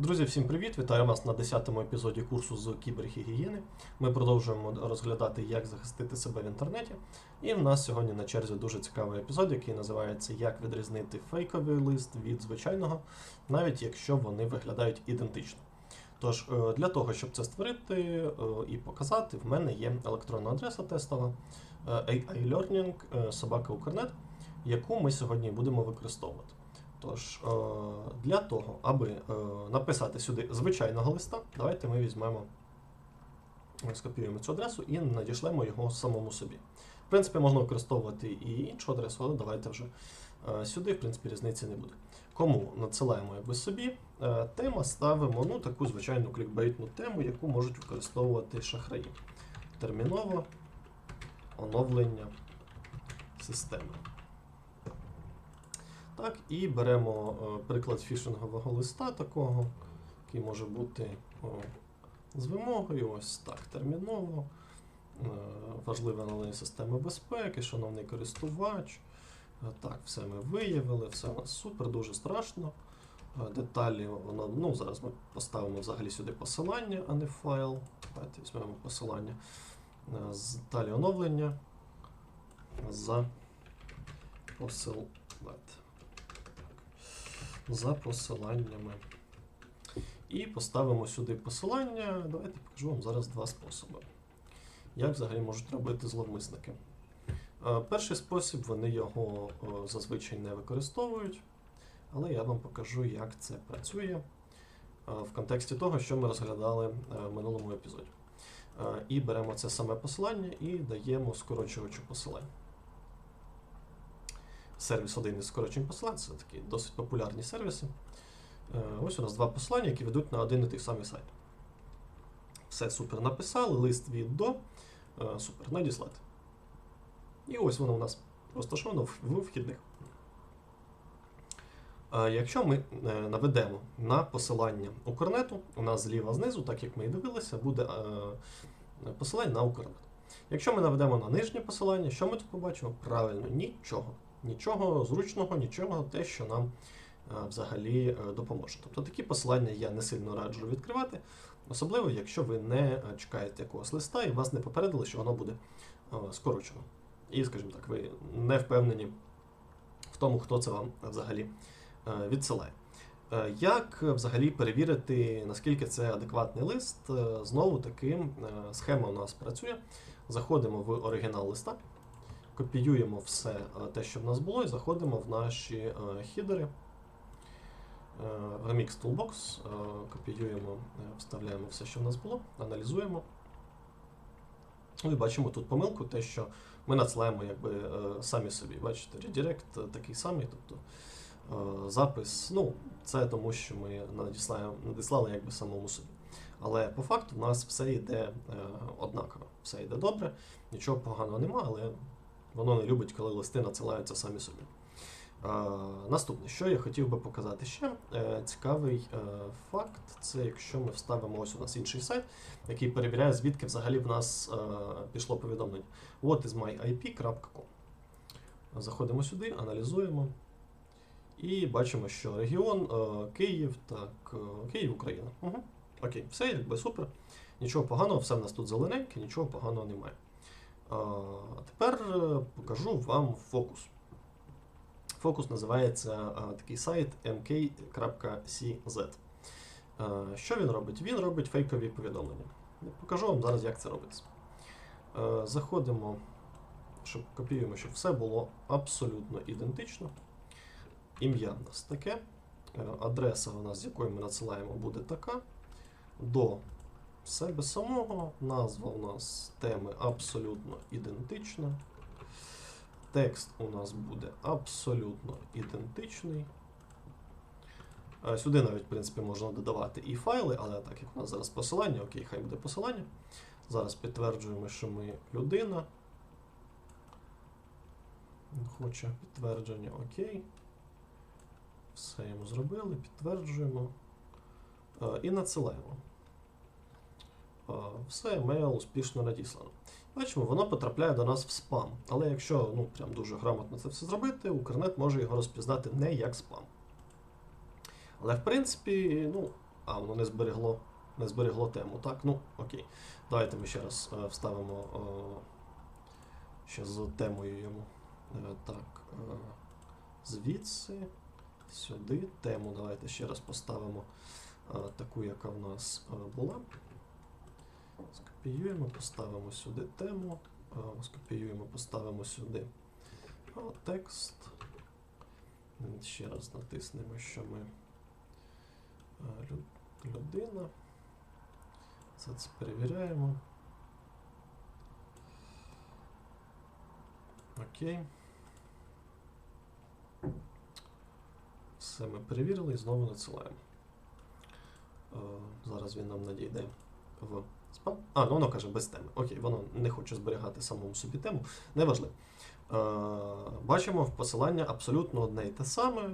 Друзі, всім привіт! Вітаю вас на 10-му епізоді курсу з кібергігієни. Ми продовжуємо розглядати, як захистити себе в інтернеті. І в нас сьогодні на черзі дуже цікавий епізод, який називається Як відрізнити фейковий лист від звичайного, навіть якщо вони виглядають ідентично. Тож, е, для того, щоб це створити е, і показати, в мене є електронна адреса тестова е, AI Learning собака яку ми сьогодні будемо використовувати. Тож, е, для того, аби е, написати сюди звичайного листа, давайте ми візьмемо, скопіюємо цю адресу і надішлемо його самому собі. В принципі, можна використовувати і іншу адресу, але давайте вже е, сюди, в принципі, різниці не буде. Кому надсилаємо якби собі, тема ставимо ну, таку звичайну клікбейтну тему, яку можуть використовувати шахраї. Терміново оновлення системи. Так, і беремо е, приклад фішингового листа такого, який може бути з вимогою. Ось так, терміново. Е, важливе оновлення системи безпеки, шановний користувач. Е, так, все ми виявили, все у нас супер, дуже страшно. Е, деталі, ну, зараз ми поставимо взагалі сюди посилання, а не файл. Давайте візьмемо посилання. Е, Далі оновлення. За посил... за посиланнями. І поставимо сюди посилання. Давайте покажу вам зараз два способи. Як взагалі можуть робити зловмисники. Е, Перший спосіб вони його е, зазвичай не використовують, але я вам покажу, як це працює е, в контексті того, що ми розглядали в минулому епізоді. І беремо це саме посилання і даємо скорочувачу посилань сервіс один із скорочень посилань, це такі досить популярні сервіси. Е, Ось у нас два посилання, які ведуть на один і той самий сайт. Все супер написали, лист від до. Е, Супер, надіслати. І ось воно у нас розташовано в вхідних. Е, Якщо ми наведемо на посилання Укрнету, у нас зліва знизу, так як ми і дивилися, буде посилання на Укрнет. Якщо ми наведемо на нижнє посилання, що ми тут побачимо? Правильно, нічого. Нічого зручного, нічого, те, що нам е, взагалі е, допоможе. Тобто такі посилання я не сильно раджу відкривати, особливо, якщо ви не е, чекаєте якогось листа і вас не попередили, що воно буде скорочено. І, скажімо так, ви не впевнені в тому, хто це вам взагалі відсилає. Як взагалі перевірити, наскільки це адекватний лист? Знову таки, схема у нас працює. Заходимо в оригінал листа, копіюємо все е, те, що в нас було, і заходимо в наші е, хідери. е, Remix Toolbox, копіюємо, вставляємо все, що в нас було, аналізуємо. Ну і бачимо тут помилку, те, що ми надсилаємо якби самі собі. Бачите, е, такий самий, тобто запис. Ну, це тому, що ми надіслаємо, надіслали якби самому собі. Але по факту в нас все йде однаково, все йде добре, нічого поганого нема, але воно не любить, коли листи надсилаються самі собі. Наступне, що я хотів би показати ще, е, цікавий е, факт, це якщо ми вставимо ось у нас інший сайт, який перевіряє, звідки взагалі в нас е, пішло повідомлення. What is myip.com. Заходимо сюди, аналізуємо. І бачимо, що регіон Київ, так, Київ, Україна. Угу. Окей, все якби супер. Нічого поганого, все в нас тут зелененьке, нічого поганого немає. Тепер е, покажу вам фокус. Фокус називається такий сайт mk.cz. Що він робить? Він робить фейкові повідомлення. Покажу вам зараз, як це робиться. Е, Заходимо, щоб копіюємо, щоб все було абсолютно ідентично. Ім'я в нас таке. Е, Адреса у нас, з якої ми надсилаємо, буде така. До себе самого. Назва у нас теми абсолютно ідентична. Текст у нас буде абсолютно ідентичний. Е, Сюди навіть, в принципі, можна додавати і файли, але так як у нас зараз посилання, окей, хай буде посилання. Зараз підтверджуємо, що ми людина. Хоче підтвердження, окей. Все йому зробили, підтверджуємо. Е, І надсилаємо. Все, емейл успішно надіслано. Бачимо, воно потрапляє до нас в спам. Але якщо ну, прям дуже грамотно це все зробити, Укрнет може його розпізнати не як спам. Але в принципі, ну, А, воно не зберегло, не зберегло тему. Так, ну окей. Давайте ми ще раз е, вставимо е, ще з темою йому. Е, так. Звідси, сюди. Тему давайте ще раз поставимо таку, яка в нас була. Скопіюємо, поставимо сюди тему. е, Скопіюємо, поставимо сюди е, текст. Ще раз натиснемо, що ми е, людина. Це це перевіряємо. Окей. Все ми перевірили і знову надсилаємо. Зараз він нам надійде в спам. А, ну воно каже без теми. Окей, воно не хоче зберігати самому собі тему. Неважливо. Е, бачимо в посилання абсолютно одне і те саме.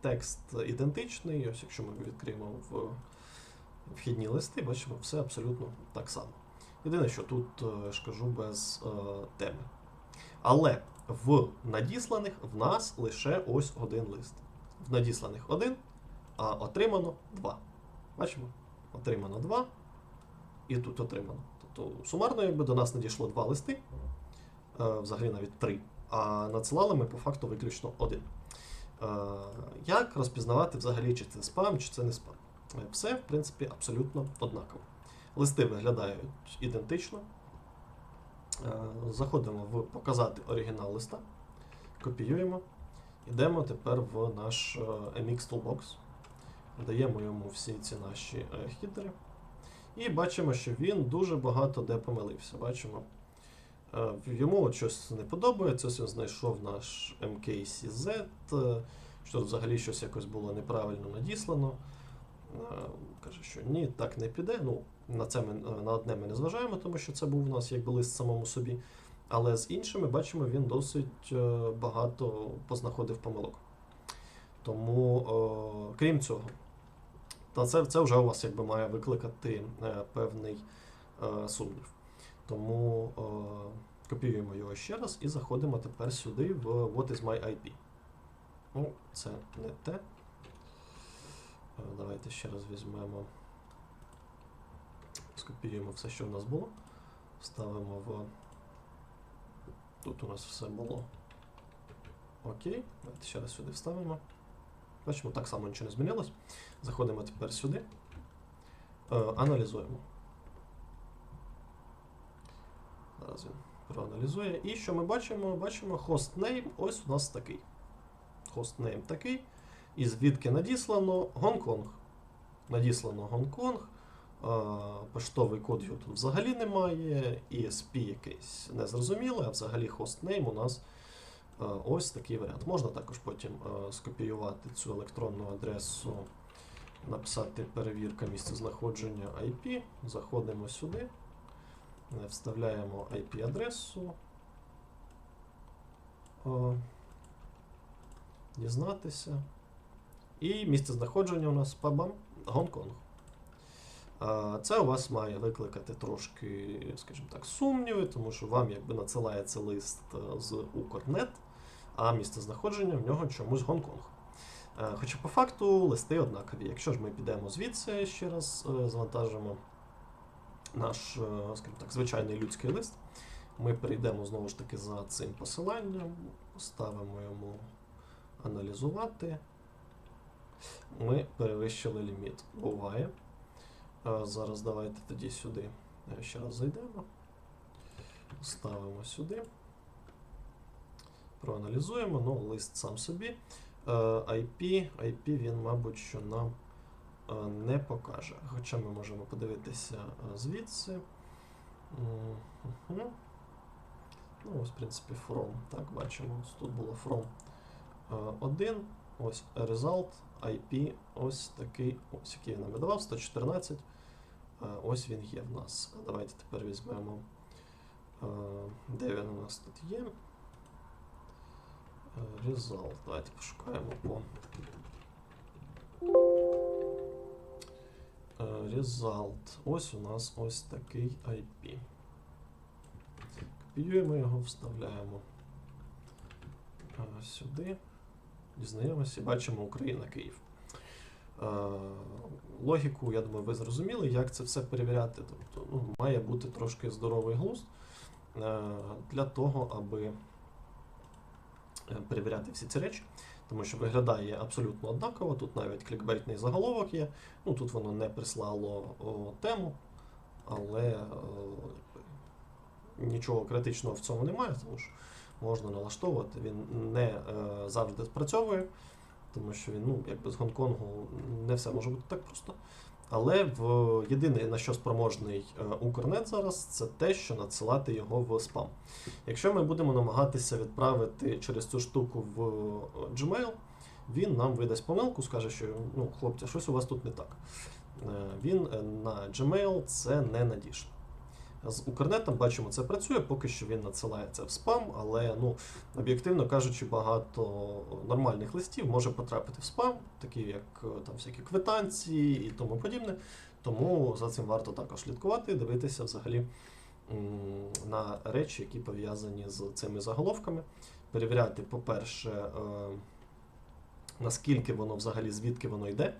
Текст ідентичний. Ось якщо ми відкриємо в вхідні листи, бачимо все абсолютно так само. Єдине, що тут е, я ж кажу без е, теми. Але в надісланих в нас лише ось один лист. В надісланих один, а отримано два. Бачимо? Отримано два, і тут отримано. Тобто сумарно, якби до нас надійшло два листи, е, взагалі навіть три, а надсилали ми по факту виключно один. Е, Як розпізнавати взагалі, чи це спам, чи це не спам? Е, Все, в принципі, абсолютно однаково. Листи виглядають ідентично. Заходимо в показати оригінал листа, копіюємо. Йдемо тепер в наш MX Toolbox. Даємо йому всі ці наші хідери. І бачимо, що він дуже багато де помилився. Бачимо, е, йому щось не подобається, він знайшов наш MKCZ, е, що взагалі щось якось було неправильно надіслано. Е, Каже, що ні, так не піде. Ну, на це ми на одне ми не зважаємо, тому що це був у нас якби лист самому собі. Але з іншими бачимо, він досить багато познаходив помилок. Тому, крім цього, та це, це вже у вас якби має викликати е, певний е, сумнів. Тому е, копіюємо його ще раз і заходимо тепер сюди в What is my IP. Ну, це не те. Давайте ще раз візьмемо. Скопіюємо все, що в нас було. Вставимо в. Тут у нас все було. Окей. Давайте ще раз сюди вставимо. Бачимо, так само нічого не змінилось. Заходимо тепер сюди. Е, аналізуємо. Зараз він проаналізує. І що ми бачимо? Бачимо hostname ось у нас такий. Hostname такий. І звідки надіслано Гонконг. Надіслано Гонконг. Е, Поштовий код його тут взагалі немає. ESP якийсь незрозумілий, а взагалі хостнейм у нас ось такий варіант. Можна також потім е, скопіювати цю електронну адресу, написати перевірка місцезнаходження IP. Заходимо сюди, е, вставляємо IP-адресу. е, Дізнатися. І місце знаходження у нас пабам Гонконг. Це у вас має викликати трошки, скажімо так, сумніви, тому що вам якби надсилається лист е, з Укрнет, а місце знаходження в нього чомусь Гонконг. Е, Хоча по факту листи однакові. Якщо ж ми підемо звідси ще раз е, завантажимо наш, е, скажімо так, звичайний людський лист, ми перейдемо знову ж таки за цим посиланням, поставимо йому аналізувати. Ми перевищили ліміт. Буває. Зараз давайте тоді сюди ще раз зайдемо. Ставимо сюди. Проаналізуємо, ну, лист сам собі. Е, IP, IP він, мабуть, що нам е, не покаже. Хоча ми можемо подивитися е, звідси. Ну, ось, в принципі, from. Так, бачимо, ось тут було from 1. Ось result, IP, ось такий, ось який він нам видавав, 114. Е, Ось він є в нас. Давайте тепер візьмемо, де він у нас тут є. Result. Давайте пошукаємо по. Е, Result. Ось у нас ось такий IP. Копіюємо його, вставляємо е, сюди. Дізнаємося і бачимо Україна, Київ. Е, логіку, я думаю, ви зрозуміли, як це все перевіряти. Тобто ну, має бути трошки здоровий глузд е, для того, аби перевіряти всі ці речі. Тому що виглядає абсолютно однаково. Тут навіть клікбейтний заголовок є. Ну тут воно не прислало о, тему, але е, нічого критичного в цьому немає, тому що можна налаштовувати. Він не е, завжди спрацьовує, тому що він, ну, якби з Гонконгу не все може бути так просто. Але в єдине, на що спроможний е, Укрнет зараз, це те, що надсилати його в спам. Якщо ми будемо намагатися відправити через цю штуку в е, Gmail, він нам видасть помилку, скаже, що ну, хлопці, щось у вас тут не так. Е, Він на Gmail це не надійшло. З Укрнетом бачимо, це працює, поки що він надсилає це в спам, але ну, об'єктивно кажучи, багато нормальних листів може потрапити в спам, такі як е, там всякі квитанції і тому подібне. Тому за цим варто також слідкувати, дивитися взагалі на речі, які пов'язані з цими заголовками. Перевіряти, по-перше, е, наскільки воно взагалі, звідки воно йде.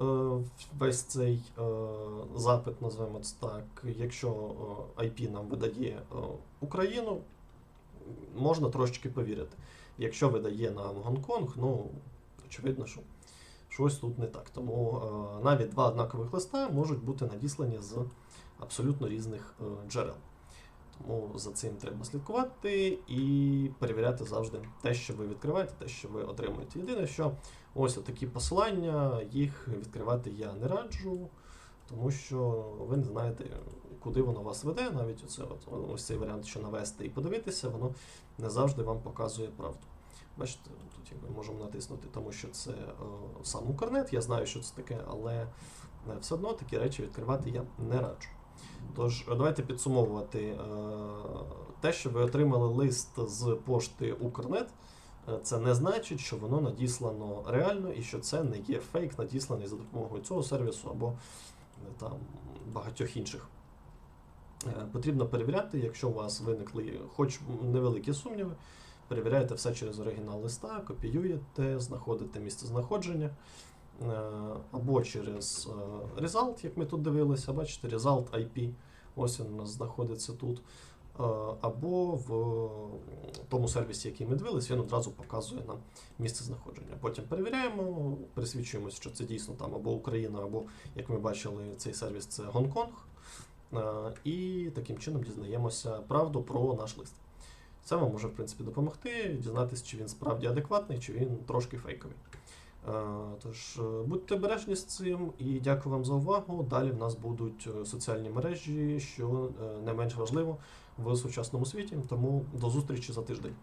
Е, Весь цей е, запит, називаємо це так, якщо е, IP нам видає Україну, можна трошечки повірити. Якщо видає нам Гонконг, ну очевидно, що щось тут не так. Тому навіть два однакових листа можуть бути надіслані з абсолютно різних джерел. Тому за цим треба слідкувати і перевіряти завжди те, що ви відкриваєте, те, що ви отримуєте. Єдине, що ось такі посилання, їх відкривати я не раджу, тому що ви не знаєте, куди воно вас веде. Навіть оце, от, ось цей варіант, що навести і подивитися, воно не завжди вам показує правду. Бачите, тут якби можемо натиснути, тому що це е, сам Укрнет, я знаю, що це таке, але е, все одно такі речі відкривати я не раджу. Тож, давайте підсумовувати е, те, що ви отримали лист з пошти Укрнет. е, Це не значить, що воно надіслано реально і що це не є фейк, надісланий за допомогою цього сервісу або е, там багатьох інших. Е, Потрібно перевіряти, якщо у вас виникли хоч невеликі сумніви, перевіряєте все через оригінал листа, копіюєте, знаходите місце знаходження. Е, Або через е, Result, як ми тут дивилися, бачите, Result IP, ось він у нас знаходиться тут. Е, Або в тому сервісі, який ми дивилися, він одразу показує нам місце знаходження. Потім перевіряємо, присвідчуємося, що це дійсно там або Україна, або, як ми бачили, цей сервіс це Гонконг. І таким чином дізнаємося правду про наш лист. Це вам може, в принципі, допомогти, дізнатися, чи він справді адекватний, чи він трошки фейковий. Е, Тож е, будьте обережні з цим і дякую вам за увагу. Далі в нас будуть е, соціальні мережі, що не менш важливо в сучасному світі. Тому до зустрічі за тиждень.